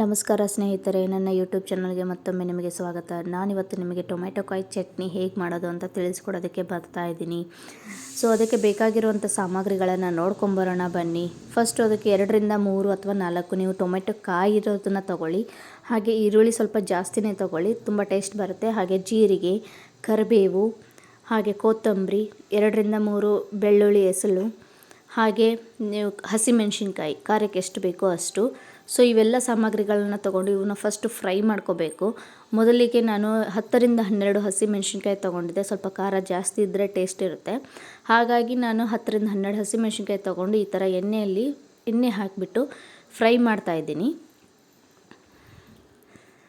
ನಮಸ್ಕಾರ ಸ್ನೇಹಿತರೆ, ನನ್ನ ಯೂಟ್ಯೂಬ್ ಚಾನಲ್ಗೆ ಮತ್ತೊಮ್ಮೆ ನಿಮಗೆ ಸ್ವಾಗತ. ನಾನಿವತ್ತು ನಿಮಗೆ ಟೊಮೆಟೊ ಕಾಯಿ ಚಟ್ನಿ ಹೇಗೆ ಮಾಡೋದು ಅಂತ ತಿಳಿಸ್ಕೊಡೋದಕ್ಕೆ ಬರ್ತಾ ಇದ್ದೀನಿ. ಸೊ ಅದಕ್ಕೆ ಬೇಕಾಗಿರುವಂಥ ಸಾಮಗ್ರಿಗಳನ್ನು ನೋಡ್ಕೊಂಬರೋಣ ಬನ್ನಿ. ಫಸ್ಟ್ ಅದಕ್ಕೆ ಎರಡರಿಂದ ಮೂರು ಅಥವಾ ನಾಲ್ಕು ನೀವು ಟೊಮೆಟೊ ಕಾಯಿ ಇರೋದನ್ನು ತಗೊಳ್ಳಿ. ಹಾಗೆ ಈರುಳ್ಳಿ ಸ್ವಲ್ಪ ಜಾಸ್ತಿನೇ ತಗೊಳ್ಳಿ. ತುಂಬ ಟೇಸ್ಟ್ ಬರುತ್ತೆ. ಹಾಗೆ ಜೀರಿಗೆ, ಕರಿಬೇವು, ಹಾಗೆ ಕೊತ್ತಂಬರಿ, ಎರಡರಿಂದ ಮೂರು ಬೆಳ್ಳುಳ್ಳಿ ಎಸಳು ಹಾಗೆ ನೀವು ಹಸಿಮೆಣಸಿನ್ಕಾಯಿ, ಖಾರಕ್ಕೆ ಎಷ್ಟು ಬೇಕೋ ಅಷ್ಟು. ಸೊ ಇವೆಲ್ಲ ಸಾಮಗ್ರಿಗಳನ್ನ ತೊಗೊಂಡು ಇವನ್ನ ಫಸ್ಟು ಫ್ರೈ ಮಾಡ್ಕೋಬೇಕು. ಮೊದಲಿಗೆ ನಾನು ಹತ್ತರಿಂದ ಹನ್ನೆರಡು ಹಸಿಮೆಣಸಿನ್ಕಾಯಿ ತೊಗೊಂಡಿದ್ದೆ. ಸ್ವಲ್ಪ ಖಾರ ಜಾಸ್ತಿ ಇದ್ದರೆ ಟೇಸ್ಟ್ ಇರುತ್ತೆ. ಹಾಗಾಗಿ ನಾನು ಹತ್ತರಿಂದ ಹನ್ನೆರಡು ಹಸಿಮೆಣಸಿನ್ಕಾಯಿ ತೊಗೊಂಡು ಈ ಥರ ಎಣ್ಣೆಯಲ್ಲಿ, ಎಣ್ಣೆ ಹಾಕಿಬಿಟ್ಟು ಫ್ರೈ ಮಾಡ್ತಾಯಿದ್ದೀನಿ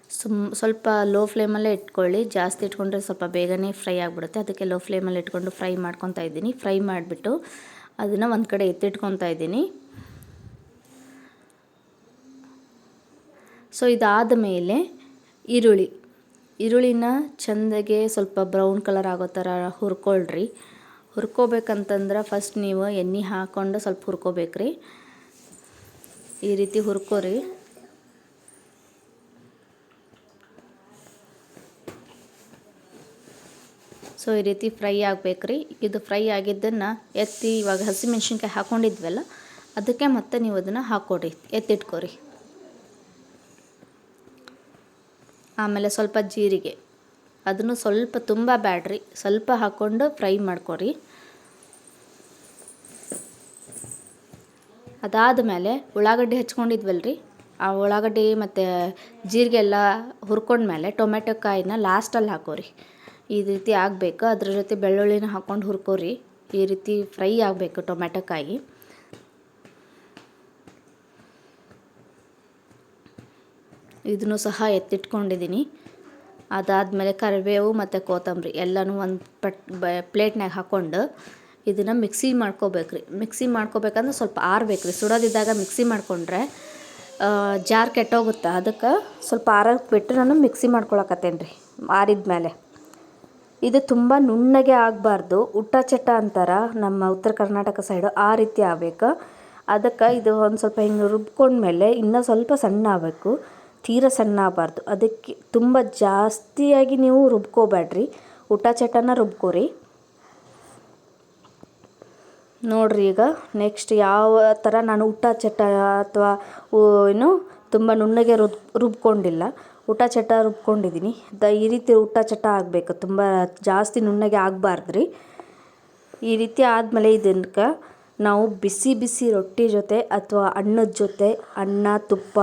ಸುಮ್, ಸ್ವಲ್ಪ ಲೋ ಫ್ಲೇಮಲ್ಲೇ ಇಟ್ಕೊಳ್ಳಿ. ಜಾಸ್ತಿ ಇಟ್ಕೊಂಡ್ರೆ ಸ್ವಲ್ಪ ಬೇಗನೆ ಫ್ರೈ ಆಗಿಬಿಡುತ್ತೆ. ಅದಕ್ಕೆ ಲೋ ಫ್ಲೇಮಲ್ಲಿ ಇಟ್ಕೊಂಡು ಫ್ರೈ ಮಾಡ್ಕೊತಾ ಇದ್ದೀನಿ. ಫ್ರೈ ಮಾಡಿಬಿಟ್ಟು ಅದನ್ನು ಒಂದು ಕಡೆ ಎತ್ತಿಟ್ಕೊತಾ ಇದ್ದೀನಿ. ಸೊ ಇದಾದ ಮೇಲೆ ಈರುಳ್ಳಿ. ಈರುಳ್ಳಿನ ಚೆಂದಗೆ ಸ್ವಲ್ಪ ಬ್ರೌನ್ ಕಲರ್ ಆಗೋ ಥರ ಹುರ್ಕೊಳ್ರಿ. ಹುರ್ಕೋಬೇಕಂತಂದ್ರೆ ಫಸ್ಟ್ ನೀವು ಎಣ್ಣೆ ಹಾಕ್ಕೊಂಡು ಸ್ವಲ್ಪ ಹುರ್ಕೋಬೇಕ್ರಿ. ಈ ರೀತಿ ಹುರ್ಕೋರಿ. ಸೊ, ಈ ರೀತಿ ಫ್ರೈ ಆಗಬೇಕ್ರಿ. ಇದು ಫ್ರೈ ಆಗಿದ್ದನ್ನು ಎತ್ತಿ ಇವಾಗ ಹಸಿಮೆಣ್ಸಿನ್ಕಾಯಿ ಹಾಕ್ಕೊಂಡಿದ್ವಲ್ಲ ಅದಕ್ಕೆ ಮತ್ತೆ ನೀವು ಅದನ್ನು ಹಾಕ್ಕೊಡ್ರಿ. ಎತ್ತಿಟ್ಕೊರಿ. ಆಮೇಲೆ ಸ್ವಲ್ಪ ಜೀರಿಗೆ. ಅದನ್ನು ಸ್ವಲ್ಪ ತುಂಬ ಬ್ಯಾಡ್ರಿ. ಸ್ವಲ್ಪ ಹಾಕ್ಕೊಂಡು ಫ್ರೈ ಮಾಡ್ಕೊರಿ. ಅದಾದ ಮೇಲೆ ಉಳ್ಳಾಗಡ್ಡಿ ಹಚ್ಕೊಂಡಿದ್ವಲ್ರಿ. ಆ ಉಳ್ಳಾಗಡ್ಡಿ ಮತ್ತು ಜೀರಿಗೆ ಎಲ್ಲ ಹುರ್ಕೊಂಡ್ಮೇಲೆ ಟೊಮೆಟೊ ಕಾಯಿನ ಲಾಸ್ಟಲ್ಲಿ ಹಾಕೋರಿ. ಈ ರೀತಿ ಆಗಬೇಕು. ಅದ್ರ ಜೊತೆ ಬೆಳ್ಳುಳ್ಳಿನ ಹಾಕ್ಕೊಂಡು ಹುರ್ಕೋರಿ. ಈ ರೀತಿ ಫ್ರೈ ಆಗಬೇಕು ಟೊಮೆಟೊಕಾಯಿ ಇದನ್ನು ಸಹ ಎತ್ತಿಟ್ಕೊಂಡಿದ್ದೀನಿ. ಅದಾದಮೇಲೆ ಕರಿಬೇವು ಮತ್ತು ಕೊತ್ತಂಬರಿ ಎಲ್ಲನೂ ಒಂದು ಪಟ್ ಪ್ಲೇಟ್ನಾಗ ಹಾಕ್ಕೊಂಡು ಇದನ್ನು ಮಿಕ್ಸಿ ಮಾಡ್ಕೋಬೇಕ್ರಿ. ಮಿಕ್ಸಿ ಮಾಡ್ಕೋಬೇಕಂದ್ರೆ ಸ್ವಲ್ಪ ಆರ್ಬೇಕು ರೀ ಸುಡೋದಿದ್ದಾಗ ಮಿಕ್ಸಿ ಮಾಡಿಕೊಂಡ್ರೆ ಜಾರ್ ಕೆಟ್ಟೋಗುತ್ತೆ? ಅದಕ್ಕೆ ಸ್ವಲ್ಪ ಆರಕ್ಕೆ ಬಿಟ್ಟು ನಾನು ಮಿಕ್ಸಿ ಮಾಡ್ಕೊಳಕತ್ತೇನೆ ರೀ ಆರಿದ ಮೇಲೆ ಇದು ತುಂಬ ನುಣ್ಣಗೆ ಆಗಬಾರ್ದು. ಉಟ್ಟ ಚಟ ಅಂತಾರ ನಮ್ಮ ಉತ್ತರ ಕರ್ನಾಟಕ ಸೈಡು ಆ ರೀತಿ ಆಗಬೇಕು. ಅದಕ್ಕೆ ಇದು ಒಂದು ಸ್ವಲ್ಪ ಹಿಂಗೆ ರುಬ್ಕೊಂಡ್ಮೇಲೆ ಇನ್ನೂ ಸ್ವಲ್ಪ ಸಣ್ಣ ಆಗಬೇಕು. ತೀರ ಸಣ್ಣ ಆಗಬಾರ್ದು. ಅದಕ್ಕೆ ತುಂಬ ಜಾಸ್ತಿಯಾಗಿ ನೀವು ರುಬ್ಕೋಬೇಡ್ರಿ ಊಟ ಚಟನ ರುಬ್ಕೋರಿ. ನೋಡ್ರಿ ಈಗ ನೆಕ್ಸ್ಟ್ ಯಾವ ಥರ ನಾನು ಊಟ ಚಟ ಅಥವಾ ಏನು ತುಂಬ ನುಣ್ಣಗೆ ರುಬ್ ರುಬ್ಕೊಂಡಿಲ್ಲ. ಊಟ ಚಟ ರುಬ್ಕೊಂಡಿದ್ದೀನಿ. ದ, ಈ ರೀತಿ ಊಟ ಚಟ ಆಗಬೇಕು. ತುಂಬ ಜಾಸ್ತಿ ನುಣ್ಣಗೆ ಆಗಬಾರ್ದು ರೀ ಈ ರೀತಿ ಆದಮೇಲೆ ಇದಕ್ಕೆ ನಾವು ಬಿಸಿ ಬಿಸಿ ರೊಟ್ಟಿ ಜೊತೆ ಅಥವಾ ಅನ್ನದ ಜೊತೆ ಅನ್ನ, ತುಪ್ಪ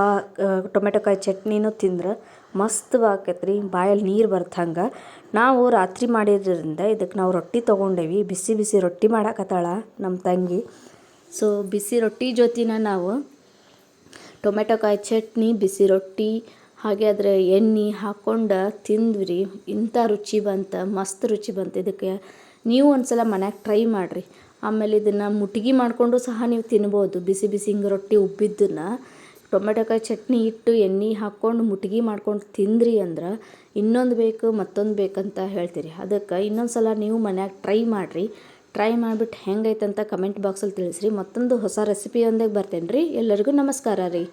ಟೊಮೆಟೊಕಾಯಿ ಚಟ್ನಿನೂ ತಿಂದ್ರೆ ಮಸ್ತವಾಗೈತೆ ರೀ ಬಾಯಲ್ಲಿ ನೀರು ಬರ್ತಂಗೆ ನಾವು ರಾತ್ರಿ ಮಾಡಿದ್ರಿಂದ ಇದಕ್ಕೆ ನಾವು ರೊಟ್ಟಿ ತೊಗೊಂಡೇವಿ. ಬಿಸಿ ಬಿಸಿ ರೊಟ್ಟಿ ಮಾಡಾಕತ್ತಾಳ ನಮ್ಮ ತಂಗಿ. ಸೊ ಬಿಸಿ ರೊಟ್ಟಿ ಜೊತೆನ ನಾವು ಟೊಮೆಟೊಕಾಯಿ ಚಟ್ನಿ, ಬಿಸಿ ರೊಟ್ಟಿ ಹಾಗೆ ಅದರ ಎಣ್ಣೆ ಹಾಕ್ಕೊಂಡು ತಿಂದ್ವಿ ಇಂಥ ರುಚಿ ಬಂತು, ಮಸ್ತ್ ರುಚಿ ಬಂತು. ಇದಕ್ಕೆ ನೀವು ಒಂದು ಸಲ ಮನ್ಯಾಗ ಟ್ರೈ ಮಾಡಿರಿ. ಆಮೇಲೆ ಇದನ್ನು ಮುಟ್ಗಿ ಮಾಡಿಕೊಂಡು ಸಹ ನೀವು ತಿನ್ಬೋದು. ಬಿಸಿ ಬಿಸಿ ಹಿಂಗೆ ರೊಟ್ಟಿ ಉಬ್ಬಿದ್ದನ್ನು ಟೊಮೆಟೊಕಾಯಿ ಚಟ್ನಿ ಇಟ್ಟು ಎಣ್ಣೆ ಹಾಕ್ಕೊಂಡು ಮುಟ್ಗಿ ಮಾಡ್ಕೊಂಡು ತಿಂದ್ರಿ ಅಂದ್ರೆ ಇನ್ನೊಂದು ಬೇಕು, ಮತ್ತೊಂದು ಬೇಕಂತ ಹೇಳ್ತೀರಿ. ಅದಕ್ಕೆ ಇನ್ನೊಂದು ಸಲ ನೀವು ಮನ್ಯಾಗ ಟ್ರೈ ಮಾಡಿರಿ. ಟ್ರೈ ಮಾಡಿಬಿಟ್ಟು ಹೆಂಗೈತೆ ಅಂತ ಕಮೆಂಟ್ ಬಾಕ್ಸಲ್ಲಿ ತಿಳಿಸ್ರಿ. ಮತ್ತೊಂದು ಹೊಸ ರೆಸಿಪಿಯೊಂದಿಗೆ ಬರ್ತೇನೆ ರೀ ಎಲ್ಲರಿಗೂ ನಮಸ್ಕಾರ ರೀ.